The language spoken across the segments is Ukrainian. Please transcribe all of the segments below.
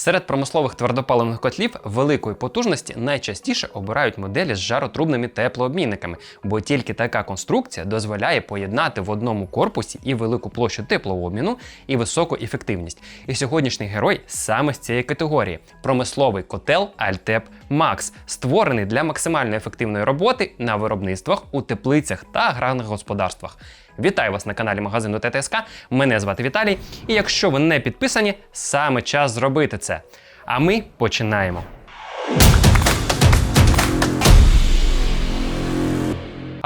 Серед промислових твердопаливних котлів великої потужності найчастіше обирають моделі з жаротрубними теплообмінниками, бо тільки така конструкція дозволяє поєднати в одному корпусі і велику площу теплообміну, і високу ефективність. І сьогоднішній герой саме з цієї категорії промисловий котел Altep Max, створений для максимально ефективної роботи на виробництвах у теплицях та аграрних господарствах. Вітаю вас на каналі магазину ТТСК. Мене звати Віталій. І якщо ви не підписані, саме час зробити це. А ми починаємо.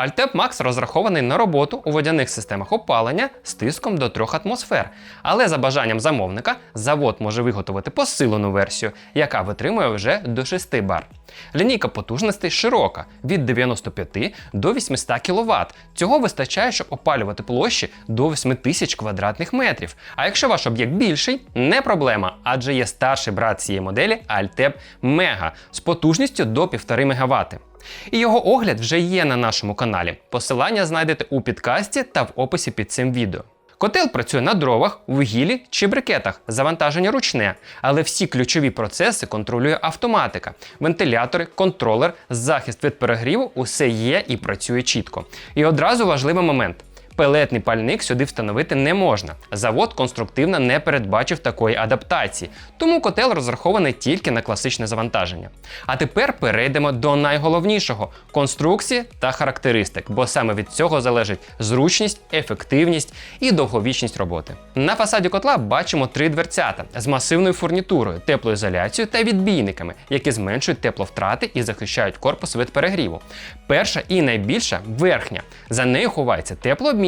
Altep Max розрахований на роботу у водяних системах опалення з тиском до 3 атмосфер. Але за бажанням замовника завод може виготовити посилену версію, яка витримує вже до 6 бар. Лінійка потужностей широка від 95 до 800 кВт. Цього вистачає, щоб опалювати площі до 8000 квадратних метрів. А якщо ваш об'єкт більший, не проблема, адже є старший брат цієї моделі Altep Mega з потужністю до 1,5 МВт. І його огляд вже є на нашому каналі. Посилання знайдете у підкасті та в описі під цим відео. Котел працює на дровах, вугілі чи брикетах, завантаження ручне, але всі ключові процеси контролює автоматика. Вентилятори, контролер, захист від перегріву усе є і працює чітко. І одразу важливий момент. Пелетний пальник сюди встановити не можна. Завод конструктивно не передбачив такої адаптації, тому котел розрахований тільки на класичне завантаження. А тепер перейдемо до найголовнішого конструкції та характеристик, бо саме від цього залежить зручність, ефективність і довговічність роботи. На фасаді котла бачимо три дверцята з масивною фурнітурою, теплоізоляцією та відбійниками, які зменшують тепловтрати і захищають корпус від перегріву. Перша і найбільша верхня. За нею ховається теплообмінник,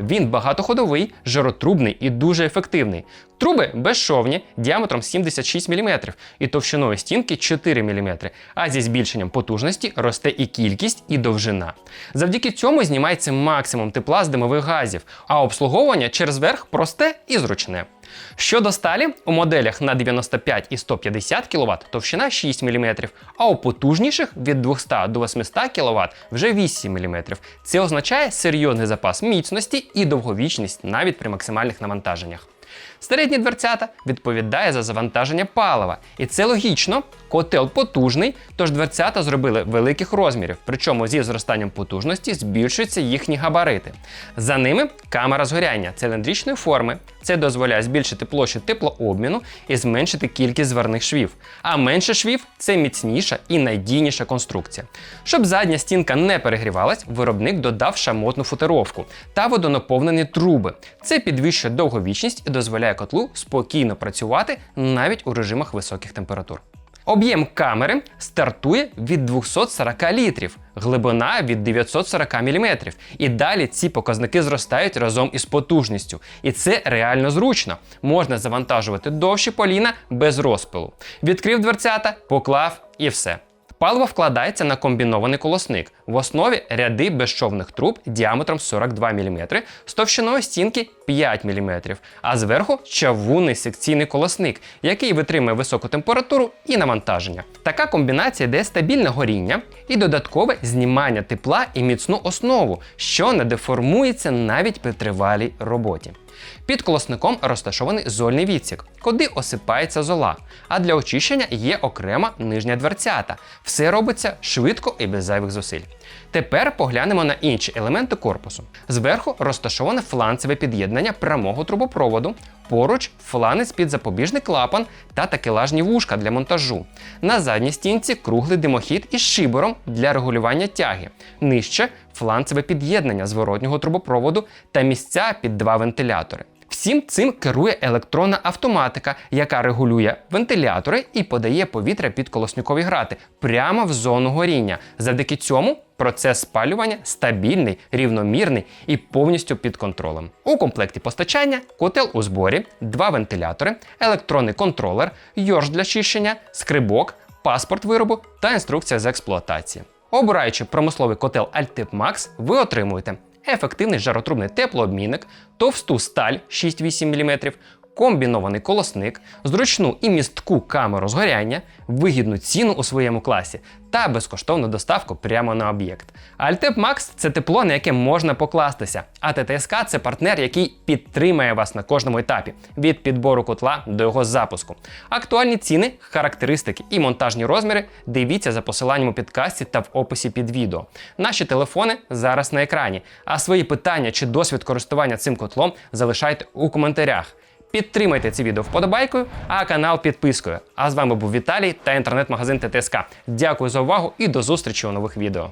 він багатоходовий, жиротрубний і дуже ефективний. Труби безшовні діаметром 76 мм і товщиною стінки 4 мм, а зі збільшенням потужності росте і кількість, і довжина. Завдяки цьому знімається максимум тепла з димових газів, а обслуговування через верх просте і зручне. Щодо сталі, у моделях на 95 і 150 кВт товщина 6 мм, а у потужніших від 200 до 800 кВт вже 8 мм. Це означає серйозний запас міцності і довговічність навіть при максимальних навантаженнях. Середні дверцята відповідає за завантаження палива. І це логічно, котел потужний, тож дверцята зробили великих розмірів, причому зі зростанням потужності збільшуються їхні габарити. За ними камера згоряння циліндричної форми. Це дозволяє збільшити площу теплообміну і зменшити кількість зварних швів. А менше швів це міцніша і надійніша конструкція. Щоб задня стінка не перегрівалась, виробник додав шамотну футеровку та водонаповнені труби. Це підвищує довговічність і дозволяє котлу спокійно працювати навіть у режимах високих температур. Об'єм камери стартує від 240 літрів, глибина від 940 мм. І далі ці показники зростають разом із потужністю. І це реально зручно. Можна завантажувати довші поліна без розпилу. Відкрив дверцята, поклав і все. Паливо вкладається на комбінований колосник. В основі ряди безшовних труб діаметром 42 мм з товщиною стінки 5 мм, а зверху чавунний секційний колосник, який витримує високу температуру і навантаження. Така комбінація дає стабільне горіння і додаткове знімання тепла і міцну основу, що не деформується навіть при тривалій роботі. Під колосником розташований зольний відсік, куди осипається зола, а для очищення є окрема нижня дверцята. Все робиться швидко і без зайвих зусиль. Тепер поглянемо на інші елементи корпусу. Зверху розташоване фланцеве під'єднання прямого трубопроводу, поруч фланець під запобіжний клапан та такелажні вушка для монтажу. На задній стінці круглий димохід із шибором для регулювання тяги. Нижче фланцеве під'єднання зворотнього трубопроводу та місця під два вентилятори. Всім цим керує електронна автоматика, яка регулює вентилятори і подає повітря під колосникові грати прямо в зону горіння. Завдяки цьому процес спалювання стабільний, рівномірний і повністю під контролем. У комплекті постачання котел у зборі, два вентилятори, електронний контролер, йорш для чищення, скрибок, паспорт виробу та інструкція з експлуатації. Обираючи промисловий котел Altip Max, ви отримуєте ефективний жаротрубний теплообмінник, товсту сталь 6-8 мм, комбінований колосник, зручну і містку камеру згоряння, вигідну ціну у своєму класі та безкоштовну доставку прямо на об'єкт. Альтеп Max – це тепло, на яке можна покластися, а ТТСК це партнер, який підтримає вас на кожному етапі від підбору котла до його запуску. Актуальні ціни, характеристики і монтажні розміри дивіться за посиланням у підкасті та в описі під відео. Наші телефони зараз на екрані, а свої питання чи досвід користування цим котлом залишайте у коментарях. Підтримайте це відео вподобайкою, а канал підпискою. А з вами був Віталій та інтернет-магазин ТТСК. Дякую за увагу і до зустрічі у нових відео.